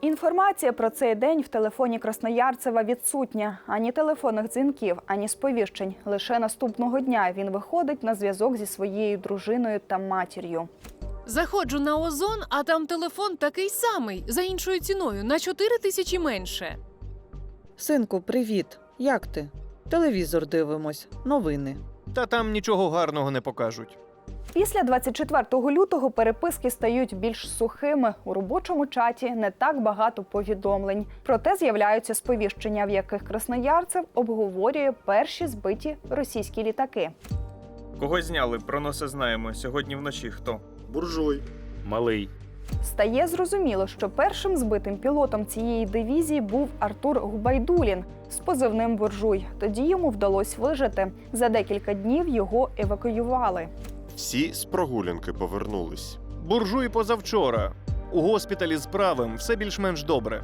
Інформація про цей день в телефоні Красноярцева відсутня. Ані телефонних дзвінків, ані сповіщень. Лише наступного дня він виходить на зв'язок зі своєю дружиною та матір'ю. Заходжу на озон, а там телефон такий самий за іншою ціною на 4 тисячі менше. Синку, привіт. Як ти? Телевізор дивимось, новини. Та там нічого гарного не покажуть. Після 24 лютого переписки стають більш сухими. У робочому чаті не так багато повідомлень. Проте з'являються сповіщення, в яких красноярцев обговорює перші збиті російські літаки. Кого зняли? Про носа знаємо. Сьогодні вночі хто? Буржуй. Малий. Стає зрозуміло, що першим збитим пілотом цієї дивізії був Артур Губайдулін з позивним буржуй. Тоді йому вдалося вижити. За декілька днів його евакуювали. Всі з прогулянки повернулись. Буржуй позавчора. У госпіталі з правим все більш-менш добре.